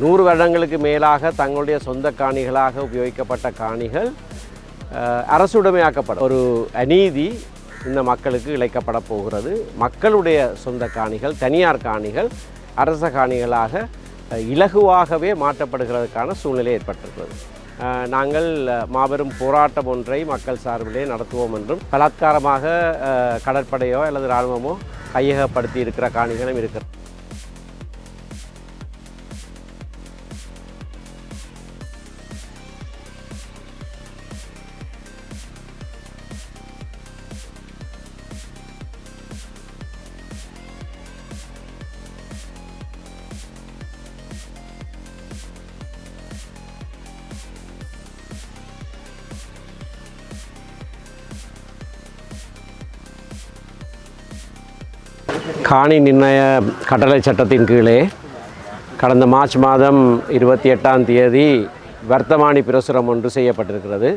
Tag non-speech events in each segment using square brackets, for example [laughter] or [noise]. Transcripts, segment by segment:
நூறு வருடங்களுக்கு மேலாக தங்களுடைய சொந்த காணிகளாக உபயோகிக்கப்பட்ட காணிகள் அரசுடைமையாக்கப்படும். ஒரு அநீதி இந்த மக்களுக்கு இழைக்கப்பட போகிறது. மக்களுடைய சொந்த காணிகள் தனியார் காணிகள் அரச காணிகளாக இலகுவாகவே மாற்றப்படுகிறதுக்கான சூழ்நிலை ஏற்பட்டிருக்கிறது. நாங்கள் மாபெரும் போராட்டம் ஒன்றை மக்கள் சார்பிலே நடத்துவோம் என்றும் பலாத்காரமாக கடற்படையோ அல்லது இராணுவமோ கையகப்படுத்தி இருக்கிற காணிகளும் இருக்கிறது. காணி நிர்ணய கட்டளை சட்டத்தின் கீழே கடந்த மார்ச் மாதம் இருபத்தி எட்டாம் தேதி வர்த்தமானி பிரசுரம் ஒன்று செய்யப்பட்டிருக்கிறது.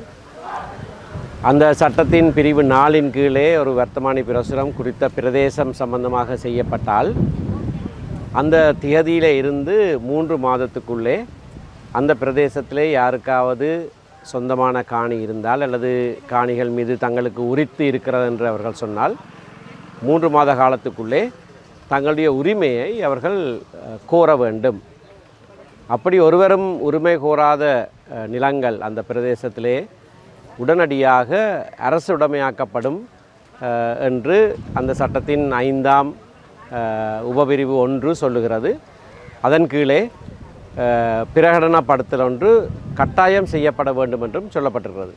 அந்த சட்டத்தின் பிரிவு நாளின் கீழே ஒரு வர்த்தமானி பிரசுரம் குறித்த பிரதேசம் சம்பந்தமாக செய்யப்பட்டால் அந்த தியதியில் இருந்து மூன்று மாதத்துக்குள்ளே அந்த பிரதேசத்திலே யாருக்காவது சொந்தமான காணி இருந்தால் அல்லது காணிகள் மீது தங்களுக்கு உரித்து இருக்கிறது என்று அவர்கள் சொன்னால் மூன்று மாத காலத்துக்குள்ளே தங்களுடைய உரிமையை அவர்கள் கோர வேண்டும். அப்படி ஒருவரும் உரிமை கோராத நிலங்கள் அந்த பிரதேசத்திலே உடனடியாக அரசு உடைமையாக்கப்படும் என்று அந்த சட்டத்தின் ஐந்தாம் உபபிரிவு ஒன்று சொல்லுகிறது. அதன் கீழே பிரகடனப்படுத்தல் ஒன்று கட்டாயம் செய்யப்பட வேண்டும் என்றும் சொல்லப்பட்டிருக்கிறது.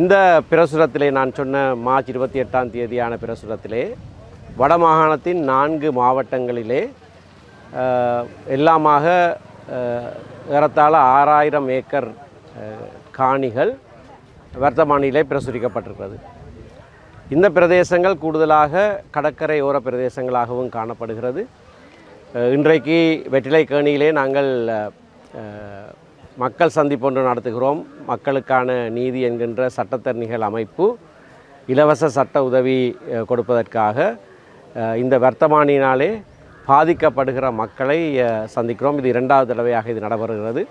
இந்த பிரசுரத்திலே நான் சொன்ன மார்ச் இருபத்தி எட்டாம் தேதியான பிரசுரத்திலே வடமாகாணத்தின் நான்கு மாவட்டங்களிலே எல்லாமாக ஏறத்தாழ ஆறாயிரம் ஏக்கர் காணிகள் வர்த்தமானியிலே பிரசுரிக்கப்பட்டிருக்கிறது. இந்த பிரதேசங்கள் கூடுதலாக கடற்கரை ஓர பிரதேசங்களாகவும் காணப்படுகிறது. இன்றைக்கு வெற்றிலை கேணியிலே நாங்கள் மக்கள் சந்திப்பு ஒன்று நடத்துகிறோம். மக்களுக்கான நீதி என்கின்ற சட்டத்தரணிகள் அமைப்பு இலவச சட்ட உதவி கொடுப்பதற்காக. இந்த வர்த்தமானியினாலே பாதிக்கப்படுகிற மக்களை சந்திக்கிறோம். இது இரண்டாவது தடவையாக இது நடைபெறுகிறது.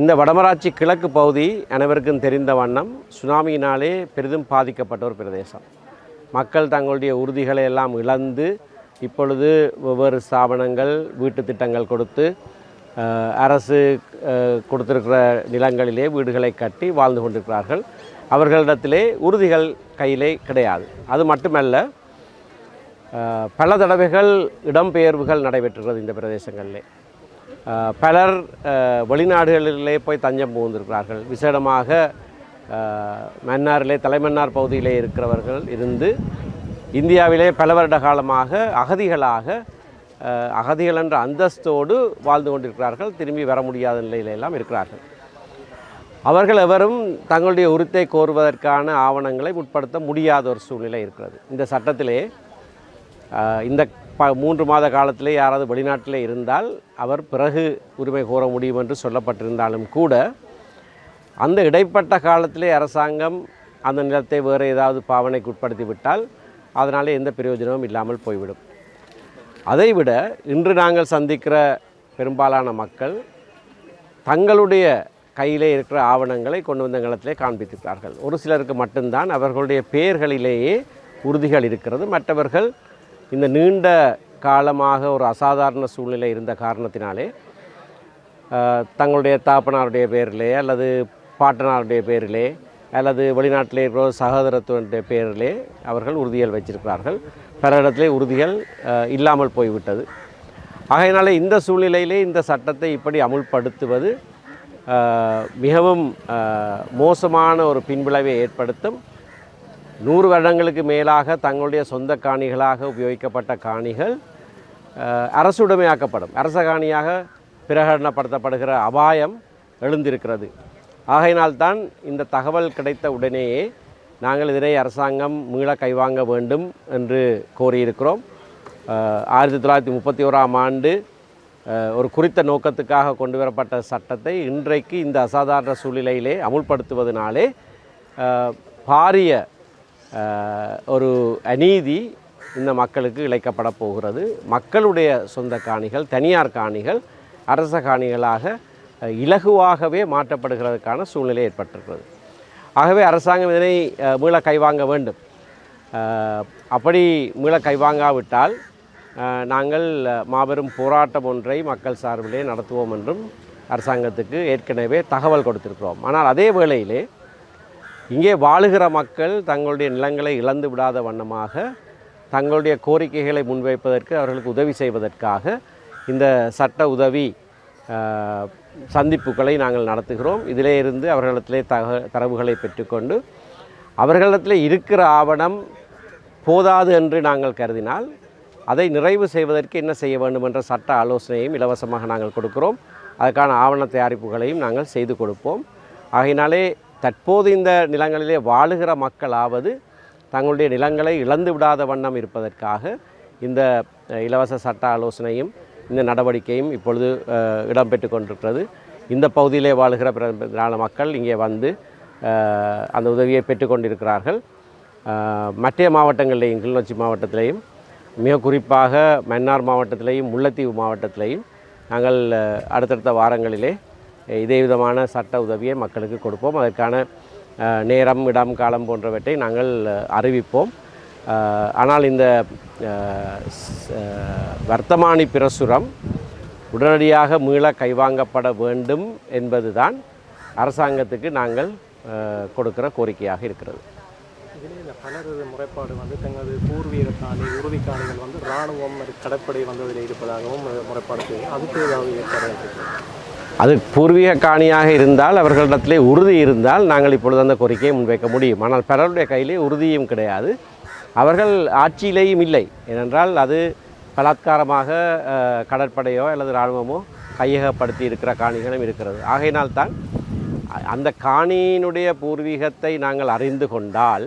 இந்த வடமராட்சி கிழக்கு பகுதி அனைவருக்கும் தெரிந்த வண்ணம் சுனாமியினாலே பெரிதும் பாதிக்கப்பட்ட ஒரு பிரதேசம். மக்கள் தங்களுடைய உறுதிகளை எல்லாம் இழந்து இப்பொழுது ஒவ்வொரு ஸ்தாபனங்கள் வீட்டு திட்டங்கள் கொடுத்து அரசு கொடுத்துருக்கிற கொடுத்திருக்கிற நிலங்களிலே வீடுகளை கட்டி வாழ்ந்து கொண்டிருக்கிறார்கள். அவர்களிடத்திலே உறுதிகள் கையிலே கிடையாது. அது மட்டுமல்ல பல தடவைகள் இடம்பெயர்வுகள் நடைபெற்றுகிறது இந்த பிரதேசங்களிலே. பலர் வெளிநாடுகளிலே போய் தஞ்சம் புகுந்திருக்கிறார்கள். விசேடமாக மன்னாரிலே தலைமன்னார் பகுதியிலே இருக்கிறவர்கள் இருந்து இந்தியாவிலே பல வருட காலமாக அகதிகளாக அகதிகள் என்ற அந்தஸ்தோடு வாழ்ந்து கொண்டிருக்கிறார்கள். திரும்பி வர முடியாத நிலையிலெல்லாம் இருக்கிறார்கள். அவர்கள் எவரும் தங்களுடைய உரித்தை கோருவதற்கான ஆவணங்களை உட்படுத்த முடியாத ஒரு சூழ்நிலை இருக்கிறது. இந்த சட்டத்திலே இந்த ப மூன்று மாத காலத்திலே யாராவது வெளிநாட்டிலே இருந்தால் அவர் பிறகு உரிமை கோர முடியும் என்று சொல்லப்பட்டிருந்தாலும் கூட அந்த இடைப்பட்ட காலத்திலே அரசாங்கம் அந்த நிலத்தை வேறு ஏதாவது பாவனைக்கு உட்படுத்தி விட்டால் அதனாலே எந்த பிரயோஜனமும் இல்லாமல் போய்விடும். அதைவிட இன்று நாங்கள் சந்திக்கிற பெரும்பாலான மக்கள் தங்களுடைய கையிலே இருக்கிற ஆவணங்களை கொண்டு வந்த நிலத்திலே காண்பித்திருக்கிறார்கள் ஒரு சிலருக்கு மட்டும்தான் அவர்களுடைய பெயர்களிலேயே உறுதிகள் இருக்கிறது. மற்றவர்கள் இந்த நீண்ட காலமாக ஒரு அசாதாரண சூழ்நிலை இருந்த காரணத்தினாலே தங்களுடைய தாப்பனாருடைய பேரிலே அல்லது பாட்டனாருடைய பேரிலே அல்லது வெளிநாட்டிலே இருக்கிற ஒரு சகோதரத்துவனுடைய பேரிலே அவர்கள் உறுதிகள் வச்சிருக்கிறார்கள். பிற இடத்துல உறுதிகள் இல்லாமல் போய்விட்டது. ஆகையினால இந்த சூழ்நிலையிலே இந்த சட்டத்தை இப்படி அமுல்படுத்துவது மிகவும் மோசமான ஒரு பின்விளைவை ஏற்படுத்தும். நூறு வருடங்களுக்கு மேலாக தங்களுடைய சொந்த காணிகளாக உபயோகிக்கப்பட்ட காணிகள் அரசுடைமையாக்கப்படும். அரச காணியாக பிரகடனப்படுத்தப்படுகிற அபாயம் எழுந்திருக்கிறது. ஆகையினால்தான் இந்த தகவல் கிடைத்த உடனேயே நாங்கள் இதனை அரசாங்கம் மீள கைவாங்க வேண்டும் என்று கோரியிருக்கிறோம். ஆயிரத்தி தொள்ளாயிரத்தி முப்பத்தி ஓராம் ஆண்டு ஒரு குறித்த நோக்கத்துக்காக கொண்டு வரப்பட்ட சட்டத்தை இன்றைக்கு இந்த அசாதாரண சூழ்நிலையிலே அமுல்படுத்துவதனாலே பாரிய ஒரு அநீதி இந்த மக்களுக்கு இழைக்கப்பட போகிறது. மக்களுடைய சொந்த காணிகள் தனியார் காணிகள் அரச காணிகளாக இலகுவாகவே மாற்றப்படுகிறதுக்கான சூழ்நிலை ஏற்பட்டிருக்கிறது. ஆகவே அரசாங்கம் இதனை மீள கைவாங்க வேண்டும். அப்படி மீள கைவாங்காவிட்டால் நாங்கள் மாபெரும் போராட்டம் ஒன்றை மக்கள் சார்பிலே நடத்துவோம் என்றும் அரசாங்கத்துக்கு ஏற்கனவே தகவல் கொடுத்திருக்கிறோம். ஆனால் அதே வேளையிலே இங்கே வாழுகிற மக்கள் தங்களுடைய நிலங்களை இழந்து விடாத வண்ணமாக தங்களுடைய கோரிக்கைகளை முன்வைப்பதற்கு அவர்களுக்கு உதவி செய்வதற்காக இந்த சட்ட உதவி சந்திப்புகளை நாங்கள் நடத்துகிறோம். இதிலே இருந்து அவர்களிடத்திலே தக தரவுகளை பெற்றுக்கொண்டு அவர்களிடத்தில் இருக்கிற ஆவணம் போதாது என்று நாங்கள் கருதினால் அதை நிறைவு செய்வதற்கு என்ன செய்ய வேண்டும் என்ற சட்ட ஆலோசனையும் இலவசமாக நாங்கள் கொடுக்கிறோம். அதற்கான ஆவண தயாரிப்புகளையும் நாங்கள் செய்து கொடுப்போம். ஆகையினாலே தற்போது இந்த நிலங்களிலே வாழுகிற மக்களாவது தங்களுடைய நிலங்களை இழந்து விடாத வண்ணம் இருப்பதற்காக இந்த இலவச சட்ட ஆலோசனையும் இந்த நடவடிக்கையும் இப்பொழுது இடம்பெற்று கொண்டிருக்கிறது. இந்த பகுதியிலே வாழுகிற பிரதான மக்கள் இங்கே வந்து அந்த உதவியை பெற்றுக்கொண்டிருக்கிறார்கள் மற்ற மாவட்டங்களிலேயும் கிளிநொச்சி மாவட்டத்திலேயும் மிக குறிப்பாக மன்னார் மாவட்டத்திலேயும் முல்லைத்தீவு மாவட்டத்திலேயும் நாங்கள் அடுத்தடுத்த வாரங்களிலே இதே விதமான சட்ட உதவியை மக்களுக்கு கொடுப்போம். அதற்கான நேரம் இடம் காலம் போன்றவற்றை நாங்கள் அறிவிப்போம். ஆனால் இந்த வர்த்தமானி பிரசுரம் உடனடியாக மீள கைவாங்கப்பட வேண்டும் என்பதுதான் அரசாங்கத்துக்கு நாங்கள் கொடுக்கிற கோரிக்கையாக இருக்கிறது. இதில் பலரது முறைப்பாடு வந்து தங்களது பூர்வீக உறுதிக்காணிகள் வந்து இராணுவம் கடற்படை வந்ததில் இருப்பதாகவும் முறைப்பாடு செய்யும் அதுக்கு ஏதாவது ஏற்பாடு அது பூர்வீக காணியாக இருந்தால் அவர்களிடத்திலே உறுதி இருந்தால் நாங்கள் இப்பொழுது அந்த கோரிக்கையை முன்வைக்க முடியும். ஆனால் பலருடைய கையிலே உறுதியும் கிடையாது. அவர்கள் ஆட்சியிலேயும் இல்லை. ஏனென்றால் அது பலாத்காரமாக கடற்படையோ அல்லது இராணுவமோ கையகப்படுத்தி இருக்கிற காணிகளும் இருக்கிறது. ஆகையினால் தான் அந்த காணியினுடைய பூர்வீகத்தை நாங்கள் அறிந்து கொண்டால்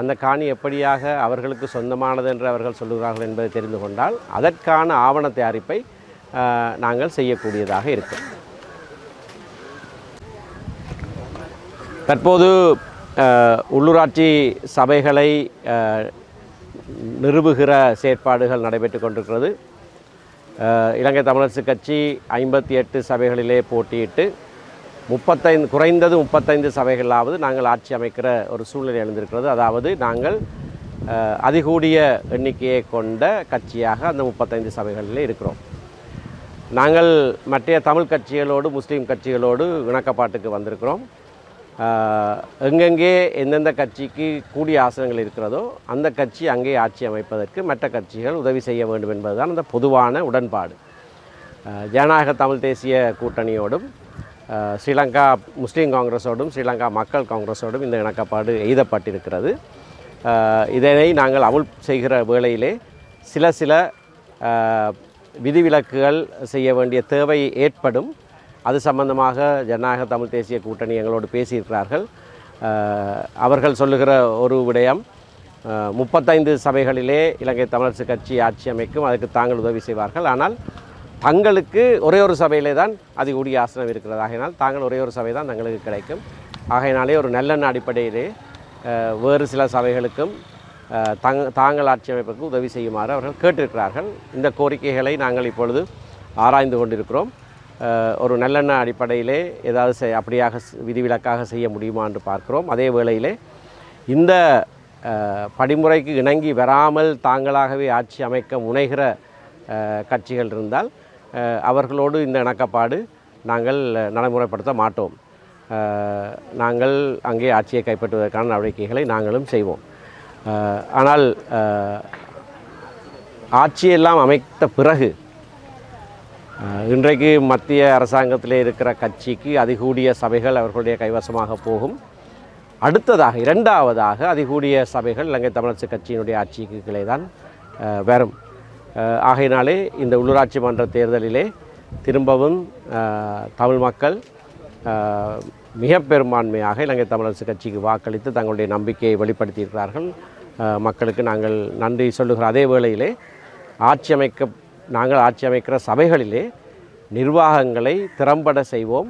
அந்த காணி எப்படியாக அவர்களுக்கு சொந்தமானது என்று அவர்கள் சொல்லுகிறார்கள் என்பதை தெரிந்து கொண்டால் அதற்கான ஆவண தயாரிப்பை நாங்கள் செய்யக்கூடியதாக இருக்கும். தற்போது உள்ளூராட்சி சபைகளை நிறுவுகிற செயற்பாடுகள் நடைபெற்று கொண்டிருக்கிறது. இலங்கை தமிழரசு கட்சி ஐம்பத்தி எட்டு சபைகளிலே போட்டியிட்டு முப்பத்தைந்து குறைந்தது முப்பத்தைந்து சபைகளாவது நாங்கள் ஆட்சி அமைக்கிற ஒரு சூழ்நிலை எழுந்திருக்கிறது. அதாவது நாங்கள் அதிகூடிய எண்ணிக்கையை கொண்ட கட்சியாக அந்த முப்பத்தைந்து சபைகளிலே இருக்கிறோம். நாங்கள் மற்ற தமிழ் கட்சிகளோடு முஸ்லீம் கட்சிகளோடு இணக்கப்பாட்டுக்கு வந்திருக்கிறோம். எங்கெங்கே எந்தெந்த கட்சிக்கு கூடிய ஆசனங்கள் இருக்கிறதோ அந்த கட்சி அங்கே ஆட்சி அமைப்பதற்கு மற்ற கட்சிகள் உதவி செய்ய வேண்டும் என்பதுதான் அந்த பொதுவான உடன்பாடு. ஜனநாயக தமிழ் தேசிய கூட்டணியோடும் ஸ்ரீலங்கா முஸ்லீம் காங்கிரஸோடும் ஸ்ரீலங்கா மக்கள் காங்கிரஸோடும் இந்த இணக்கப்பாடு எய்தப்பட்டிருக்கிறது. இதனை நாங்கள் அமுல் செய்கிற வேளையிலே சில சில விதிவிலக்குகள் செய்ய வேண்டிய தேவை ஏற்படும். அது சம்பந்தமாக ஜனநாயக தமிழ் தேசிய கூட்டணி எங்களோடு பேசியிருக்கிறார்கள். அவர்கள் சொல்லுகிற ஒரு விடயம் முப்பத்தைந்து சபைகளிலே இலங்கை தமிழரசு கட்சி ஆட்சி அமைக்கும் அதற்கு தாங்கள் உதவி செய்வார்கள். ஆனால் தங்களுக்கு ஒரே ஒரு சபையிலே தான் அதிகூடிய ஆசனம் இருக்கிறது. ஆகையினால் தாங்கள் ஒரே ஒரு சபை தான் தங்களுக்கு கிடைக்கும். ஆகையினாலே ஒரு நல்லெண்ண அடிப்படையிலே வேறு சில சபைகளுக்கும் தங் தாங்கள் ஆட்சி அமைப்புக்கு உதவி செய்யுமாறு அவர்கள் கேட்டிருக்கிறார்கள். இந்த கோரிக்கைகளை நாங்கள் இப்பொழுது ஆராய்ந்து கொண்டிருக்கிறோம். ஒரு நல்லெண்ண அடிப்படையிலே ஏதாவது செய் அப்படியாக விதிவிலக்காக செய்ய முடியுமா என்று பார்க்கிறோம். அதே வேளையிலே இந்த படிமுறைக்கு இணங்கி வராமல் தாங்களாகவே ஆட்சி அமைக்க முனைகிற கட்சிகள் இருந்தால் அவர்களோடு இந்த இணக்கப்பாடு நாங்கள் நடைமுறைப்படுத்த மாட்டோம். நாங்கள் அங்கே ஆட்சியை கைப்பற்றுவதற்கான நடவடிக்கைகளை நாங்களும் செய்வோம். ஆனால் ஆட்சியெல்லாம் அமைத்த பிறகு இன்றைக்கு மத்திய அரசாங்கத்தில் இருக்கிற கட்சிக்கு அதிகூடிய சபைகள் அவர்களுடைய கைவசமாக போகும். அடுத்ததாக இரண்டாவதாக அதிகூடிய சபைகள் இலங்கை தமிழரசு கட்சியினுடைய ஆட்சிக்கு கீழே தான் வரும். ஆகையினாலே இந்த உள்ளூராட்சி மன்ற தேர்தலிலே திரும்பவும் தமிழ் மக்கள் மிக பெரும்பான்மையாக இலங்கை தமிழரசு கட்சிக்கு வாக்களித்து தங்களுடைய நம்பிக்கையை வெளிப்படுத்தியிருக்கிறார்கள். மக்களுக்கு நாங்கள் நன்றி சொல்லுகிற அதே வேளையிலே ஆட்சி அமைக்க நாங்கள் ஆட்சி அமைக்கிற சபைகளிலே நிர்வாகங்களை திறம்பட செய்வோம்.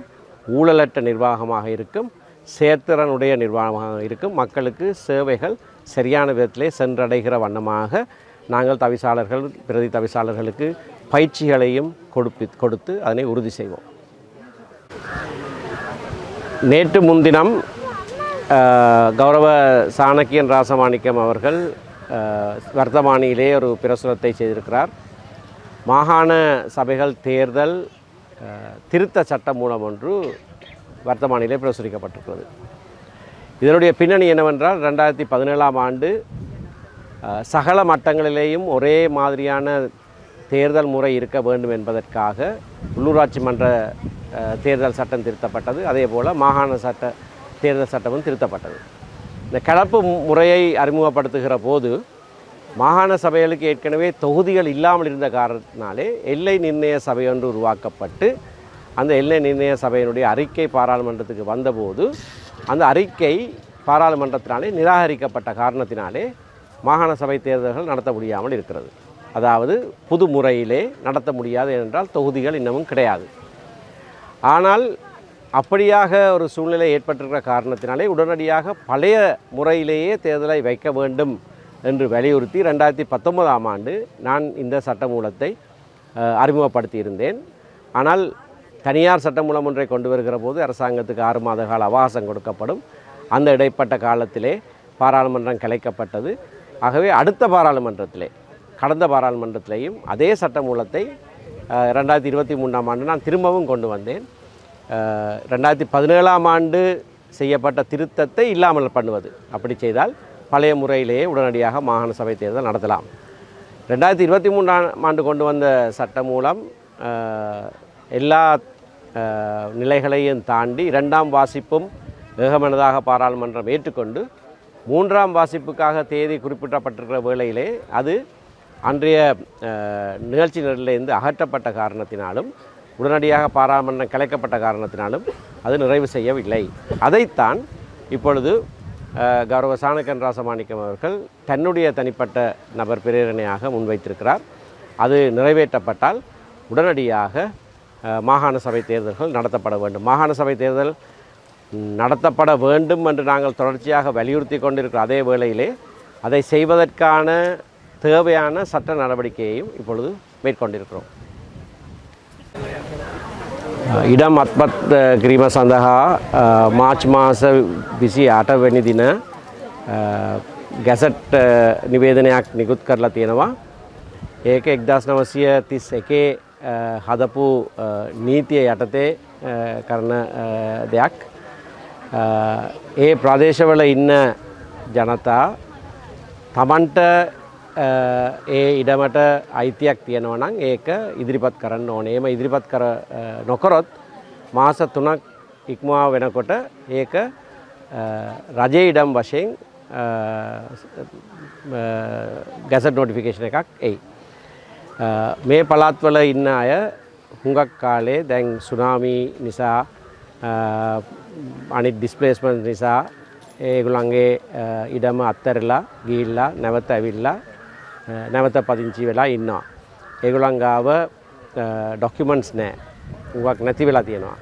ஊழலற்ற நிர்வாகமாக இருக்கும். சேத்திறனுடைய நிர்வாகமாக இருக்கும். மக்களுக்கு சேவைகள் சரியான விதத்திலே சென்றடைகிற வண்ணமாக நாங்கள் தவிசாளர்கள் பிரதி தவிசாளர்களுக்கு பயிற்சிகளையும் கொடுப்பி கொடுத்து அதனை உறுதி செய்வோம். நேற்று முன்தினம் கௌரவ சாணக்கியன் ராசமாணிக்கம் அவர்கள் வர்த்தமானியிலே ஒரு பிரசுரத்தை செய்திருக்கிறார். மாகாண சபைகள் தேர்தல் திருத்த சட்டம் மூலம் ஒன்று வர்த்தமானிலே பிரசுரிக்கப்பட்டிருக்கிறது. இதனுடைய பின்னணி என்னவென்றால் ரெண்டாயிரத்தி பதினேழாம் ஆண்டு சகல மட்டங்களிலேயும் ஒரே மாதிரியான தேர்தல் முறை இருக்க வேண்டும் என்பதற்காக உள்ளூராட்சி மன்ற தேர்தல் சட்டம் திருத்தப்பட்டது. அதே போல் மாகாண சட்ட தேர்தல் சட்டமும் திருத்தப்பட்டது. இந்த கலப்பு முறையை அறிமுகப்படுத்துகிற போது மாகாண சபைகளுக்கு ஏற்கனவே தொகுதிகள் இல்லாமல் இருந்த காரணத்தினாலே எல்லை நிர்ணய சபை ஒன்று உருவாக்கப்பட்டு அந்த எல்லை நிர்ணய சபையினுடைய அறிக்கை பாராளுமன்றத்துக்கு வந்தபோது அந்த அறிக்கை பாராளுமன்றத்தினாலே நிராகரிக்கப்பட்ட காரணத்தினாலே மாகாண சபை தேர்தல்கள் நடத்த முடியாமல் இருக்கிறது. அதாவது புது முறையிலே நடத்த முடியாது என்றால் தொகுதிகள் இன்னமும் கிடையாது. ஆனால் அப்படியாக ஒரு சூழ்நிலை ஏற்பட்டிருக்கிற காரணத்தினாலே உடனடியாக பழைய முறையிலேயே தேர்தலை வைக்க வேண்டும் என்று வலியுறுத்தி ரெண்டாயிரத்தி பத்தொன்பதாம் ஆண்டு நான் இந்த சட்டமூலத்தை அறிமுகப்படுத்தியிருந்தேன். ஆனால் தனியார் சட்டமூலம் ஒன்றை கொண்டு வருகிற போது அரசாங்கத்துக்கு ஆறு மாத கால அவகாசம் கொடுக்கப்படும். அந்த இடைப்பட்ட காலத்திலே பாராளுமன்றம் கலைக்கப்பட்டது. ஆகவே அடுத்த பாராளுமன்றத்திலே கடந்த பாராளுமன்றத்திலேயும் அதே சட்டமூலத்தை ரெண்டாயிரத்தி இருபத்தி மூணாம் ஆண்டு நான் திரும்பவும் கொண்டு வந்தேன். ரெண்டாயிரத்தி பதினேழாம் ஆண்டு செய்யப்பட்ட திருத்தத்தை இல்லாமல் பண்ணுவது. அப்படி செய்தால் பழைய முறையிலேயே உடனடியாக மாகாண சபை தேர்தல் நடத்தலாம். ரெண்டாயிரத்தி இருபத்தி மூன்றாம் ஆண்டு கொண்டு வந்த சட்டம் மூலம் எல்லா நிலைகளையும் தாண்டி இரண்டாம் வாசிப்பும் ஏகமனதாக பாராளுமன்றம் ஏற்றுக்கொண்டு மூன்றாம் வாசிப்புக்காக தேதி குறிப்பிடப்பட்டிருக்கிற வேளையிலே அது அன்றைய நிகழ்ச்சி நிரலிலிருந்து அகற்றப்பட்ட காரணத்தினாலும் உடனடியாக பாராளுமன்றம் கலைக்கப்பட்ட காரணத்தினாலும் அது நிறைவு செய்யவில்லை. அதைத்தான் இப்பொழுது கௌரவ சாணக்கன் ராசமாணிக்கம் அவர்கள் தன்னுடைய தனிப்பட்ட நபர் பிரேரணையாக முன்வைத்திருக்கிறார். அது நிறைவேற்றப்பட்டால் உடனடியாக மாகாண சபை தேர்தல்கள் நடத்தப்பட வேண்டும். மாகாண சபை தேர்தல் நடத்தப்பட வேண்டும் என்று நாங்கள் தொடர்ச்சியாக வலியுறுத்தி கொண்டிருக்கிற அதே வேளையிலே அதை செய்வதற்கான தேவையான சட்ட நடவடிக்கையையும் இப்பொழுது மேற்கொண்டிருக்கிறோம். ඉඩම් අත්පත් කිරීම සඳහා මාච් මාස විසි අටවැනි දින ගැසට් නිවේදනයක් නිකුත් කරලා තියෙනවා. ඒක එක්දස් නවසය තිස් එකේ හදපු නීතිය යටතේ කරන දෙයක්. ඒ ප්‍රදේශවල ඉන්න ජනතා තමන්ට අ, ඒ ඉඩමට අයිතියක් තියෙනවා නම් ඒක ඉදිරිපත් කරන්න ඕනේ. ඒම ඉදිරිපත් කර අ, නොකරොත් මාස 3ක් ඉක්මවා වෙනකොට ඒක අ, රජයේ ඉඩම් වශයෙන් ගැසට් නොටිෆිකේෂන් එකක් එයි. අ, මේ පළාත්වල ඉන්න අය හුඟක් කාලේ දැන් සුනාමී නිසා අ, අනිත් ඩිස්පලේස්මන්ට් නිසා ඒගොල්ලන්ගේ අ, ඉඩම අත්තරලා ගිහිල්ලා නැවත ඇවිල්ලා අ, නැවත පදිංචි වෙලා ඉන්නවා. ඒගොල්ලන් ගාව ඩොක්යුමන්ට්ස් නෑ. හුඟක් නැති වෙලා තියෙනවා.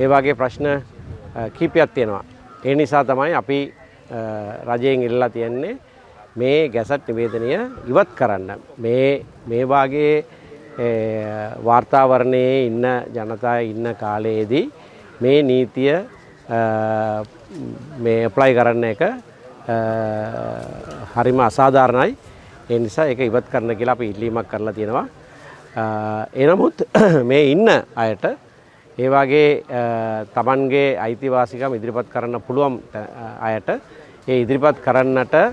ඒ වගේ ප්‍රශ්න අ, කීපයක් තියෙනවා. ඒ නිසා තමයි අපි අ, රජයෙන් ඉල්ලලා තියෙන්නේ මේ ගැසට් නිවේදනය ඉවත් කරන්න. මේ මේ වාගේ ඒ, වාර්තාවරණයේ ඉන්න ජනතා ඉන්න කාලයේදී මේ නීතිය අ, මේ ප්ලයි කරන්න එක අ, හරිම අසාධාරණයි ඒ නිසා ඒක ඉවත් කරන්න කියලා අපි ඉල්ලීමක් කරලා තියෙනවා. අ, එනමුත් [clears throat] මේ ඉන්න අයට ඒ වගේ අ, තමන්ගේ අයිතිවාසිකම් ඉදිරිපත් කරන්න පුළුවන් ත- අයට ඒ ඉදිරිපත් කරන්නට අ,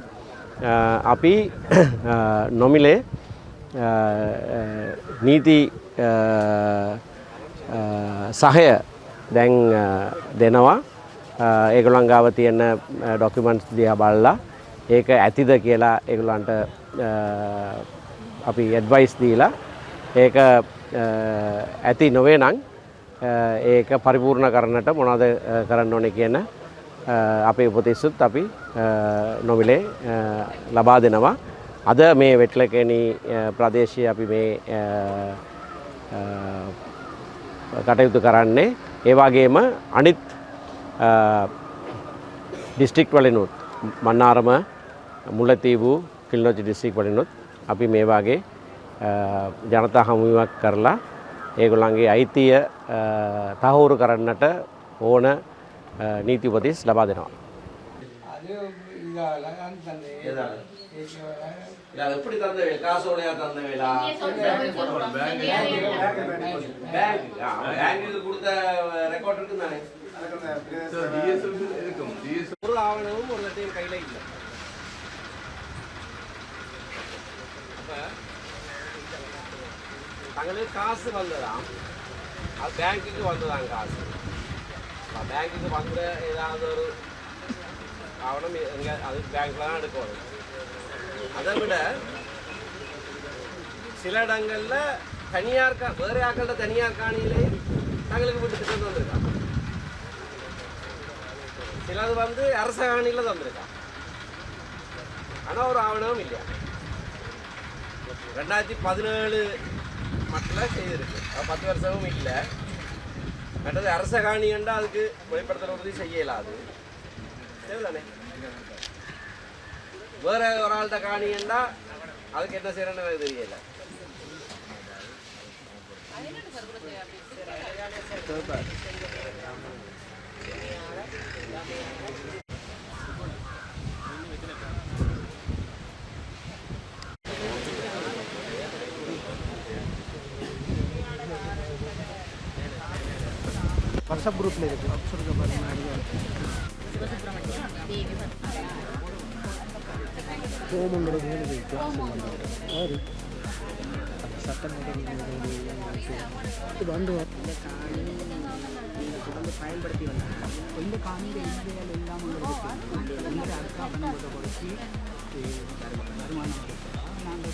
අපි [clears throat] අ, නොමිලේ අ, අ, නීති අ, අ, සහය දැන් අ, දෙනවා. අ, ඒගොල්ලන් ගාව තියෙන ඩොක්යුමන්ට්ස් දිහා බලලා ඒක ඇතිද කියලා ඒගොල්ලන්ට අ, අපි ඇඩ්වයිස් දීලා ඒක අ, ඇති නොවේ නම් අ, ඒක පරිපූර්ණ කරන්නට මොනවද අ, කරන්න ඕනේ කියන අ, අපේ උපතිස්සුත් අපි අ, නොමිලේ අ, ලබා දෙනවා. අද මේ වෙට්ලකෙනි ප්‍රදේශයේ අපි මේ අ, අ, කටයුතු කරන්නේ. ඒ වගේම අනිත් ඩිස්ට්‍රික් වලිනුත් මන්නාරම මුල්ලතීවු කිල්නොචි ඩිස්ට්‍රික් වලිනුත් අපි මේ වගේ අ, ජනතා හමුවක් කරලා ඒගොල්ලන්ගේ අයිතිය අ, තහවුරු කරන්නට ඕන අ, නීති උපදෙස් ලබා දෙනවා. அது இதால நான் தந்தேன் எப்படி தந்த வேலை காசோடையா தந்த வேலா பேங்க்கு கொடுத்த ரெக்கார்ட் இருக்கு தானே ஒரு ஆவணமும் ஒரு லட்சம் கையில இல்லை தங்களுக்கு காசு வந்ததாம். அது பேங்க்குக்கு வந்ததாம் காசு. அப்ப பேங்க்குக்கு வந்த ஏதாவது ஒரு ஆவணம் எங்கே அது பேங்க்ல தான் எடுக்கணும் அதை. விட சில இடங்கள்ல தனியார் கா வேறு ஆக்கள்கிட்ட தனியார் காணியிலே தங்களுக்கு வீட்டு திட்டம் தந்திருக்காங்க. சிலது வந்து அரச காணியில் தந்திருக்காங்க. ஆனால் ஒரு ஆவணமும் இல்லையா? ரெண்டாயிரத்தி பதினேழு மட்டும் செய்திருக்கு. பத்து வருஷமும் இல்லை. மற்றது அரச காணிகண்டா அதுக்கு வெளிப்படுத்தல் உறுதி செய்ய அது. சரிதானே வேற ஒரு ஆள்கிட்ட காணிகண்டா அதுக்கு என்ன செய்யறேன்னு எனக்கு தெரியல. வாட்ஸ்அப் குரூப்பில் இருக்கு. சொல்லுங்க பாருங்க ஹோமுங்கிறது எழுதி சட்டமன்ற இது வந்து தொடர்ந்து பயன்படுத்தி வந்தாங்க இந்த காணியில் இந்தியாவில் இல்லாமல் இந்த வருமானம் நாங்கள்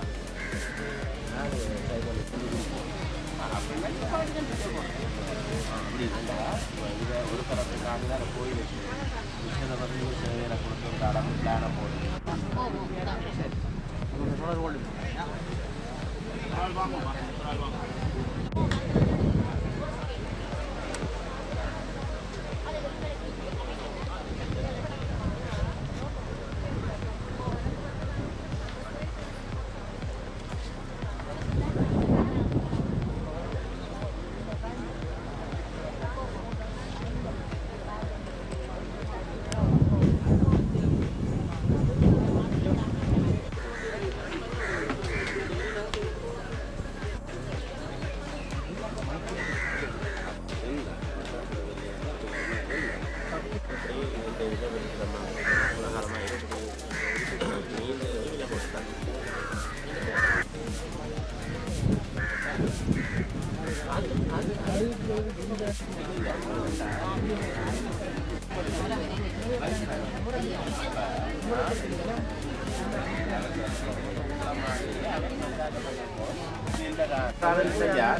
ஒரு தரப்பு நாங்கள் தான் கோயில் விஷயத்தை பற்றி சேவையில் கொடுத்து ஒரு அளவு பிளானை போடுறேன் சரி. உங்களுக்கு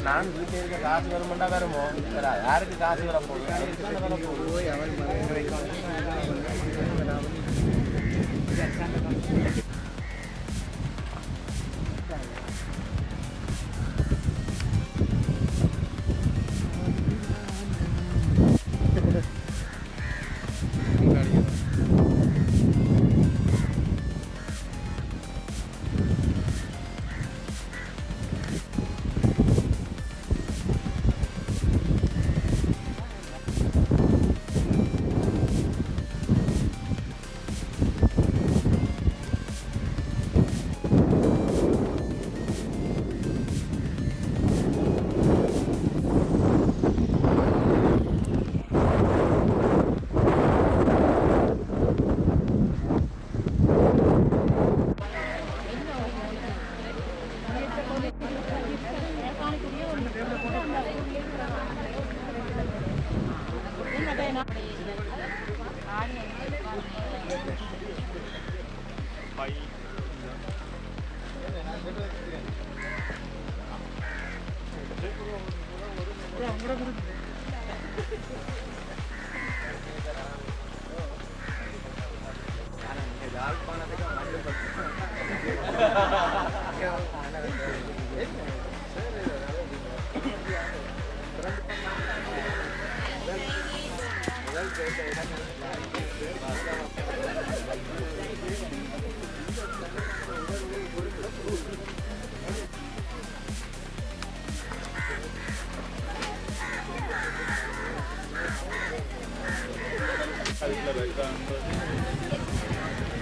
நான் வீட்டில் இருக்க காசு வருமாண்டா வருமோ யாருக்கு காசு வர போகுது 뭐라 그러는데